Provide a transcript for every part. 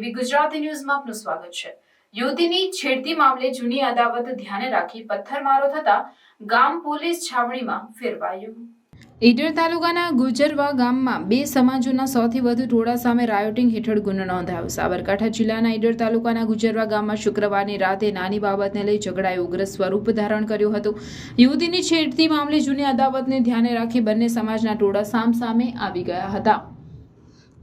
TV Gujarati ન્યૂઝમાં આપનું સ્વાગત છે. યુવતીની છેડતી મામલે જૂની અદાવત ધ્યાને રાખી પથ્થરમારો થતા ગામ પોલીસ છાવણીમાં ફેરવાયું. ઈડર તાલુકાના ગુજરવા ગામમાં બે સમાજોના સૌથી વધુ ટોળા સામે રાયોટિંગ હેઠળ ગુનો નોંધાયો. સાબરકાંઠા જિલ્લાના ઈડર તાલુકાના ગુજરવા ગામમાં શુક્રવારની રાતે નાની બાબતને લઈ ઝઘડાએ ઉગ્ર સ્વરૂપ ધારણ કર્યું હતું. યુવતીની છેડતી મામલે જૂની અદાવતને ધ્યાને રાખી બંને સમાજના ટોળા સામસામે આવી ગયા હતા.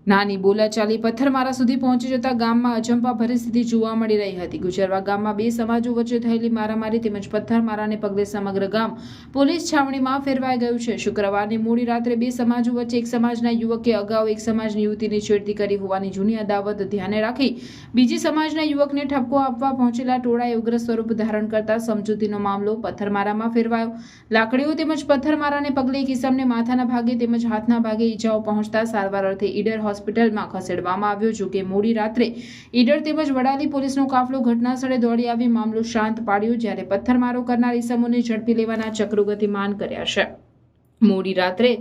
નાની બોલાચાલી પથ્થરમારા સુધી પહોંચી જતા ગામમાં અજંપા પરિસ્થિતિ જોવા મળી રહી હતી. ગુજરવા ગામમાં બે સમાજો વચ્ચે થયેલી મારામારી તેમજ પથ્થરમારાને પગલે સમગ્ર ગામ પોલીસ છાવણીમાં ફેરવાઈ ગયું છે. શુક્રવારની મોડી રાત્રે બે સમાજો વચ્ચે એક સમાજના યુવકે અગાઉ એક સમાજની યુવતીની છેડતી કરી હોવાની જૂની અદાવત ધ્યાને રાખી બીજી સમાજના યુવકને ઠપકો આપવા પહોંચેલા ટોળાએ ઉગ્ર સ્વરૂપ ધારણ કરતા સમજૂતીનો મામલો પથ્થરમારામાં ફેરવાયો. લાકડીઓ તેમજ પથ્થરમારાને પગલે એક માથાના ભાગે તેમજ હાથના ભાગે ઈજાઓ પહોંચતા સારવાર અર્થે ઈડર હોસ્પિટલમાં ખસેડવામાં આવ્યો, જો કે મોડી રાત્રે ઈડર તેમજ વડાલી પોલીસનો કાફલો ઘટનાસ્થળે દોડી આવી મામલો શાંત પાડ્યો, જ્યારે પથ્થરમારો કરનાર ઈસમોને ઝડપી લેવાના ચક્રો ગતિમાન કર્યા છે. મોડી રાત્રે.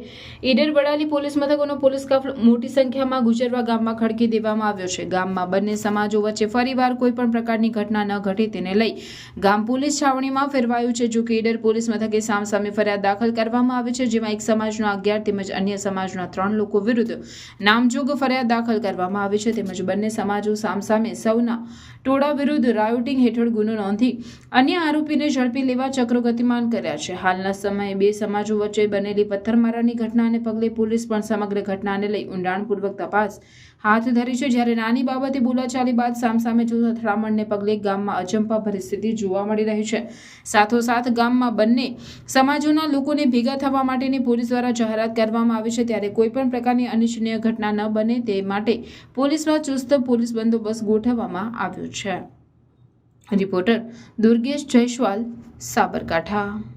ઈડર વડાલી પોલીસ મથકોનો પોલીસ કાફલો મોટી સંખ્યામાં ગુજરવા ગામમાં ખડકી દેવામાં આવ્યો છે. ગામમાં બંને સમાજો વચ્ચે ફરીવાર કોઈ પણ પ્રકારની ઘટના ન ઘટે તેને લઈ ગામ પોલીસ છાવણીમાં ફેરવાયું છે. જો કે ઈડર પોલીસ મથકે સામસામે ફરિયાદ દાખલ કરવામાં આવી છે, જેમાં એક સમાજના અગિયાર તેમજ અન્ય સમાજના ત્રણ લોકો વિરુદ્ધ નામજોગ ફરિયાદ દાખલ કરવામાં આવી છે. તેમજ બંને સમાજો સામસામે સૌના ટોળા વિરુદ્ધ રાયોટિંગ હેઠળ ગુનો નોંધી અન્ય આરોપીને ઝડપી લેવા ચક્રો ગતિમાન કર્યા છે. હાલના સમયે બે સમાજો વચ્ચે બનેલી પથ્થરમારાની ઘટનાને પગલે પોલીસ પણ સમગ્ર ઘટનાને લઈ ઊંડાણપૂર્વક તપાસ હાથ ધરી છે. જ્યારે નાની બાબતે બોલાચાલી બાદ સામસામે અથડામણને પગલે ગામમાં અચંપા પરિસ્થિતિ જોવા મળી રહી છે. સાથોસાથ ગામમાં બંને સમાજોના લોકોને ભેગા થવા માટેની પોલીસ દ્વારા જાહેરાત કરવામાં આવી છે. ત્યારે કોઈપણ પ્રકારની અનિચ્છનીય ઘટના ન બને તે માટે પોલીસમાં ચુસ્ત પોલીસ બંદોબસ્ત ગોઠવવામાં આવ્યો છે. રિપોર્ટર દુર્ગેશ જયસ્વાલ, સાબરકાંઠા.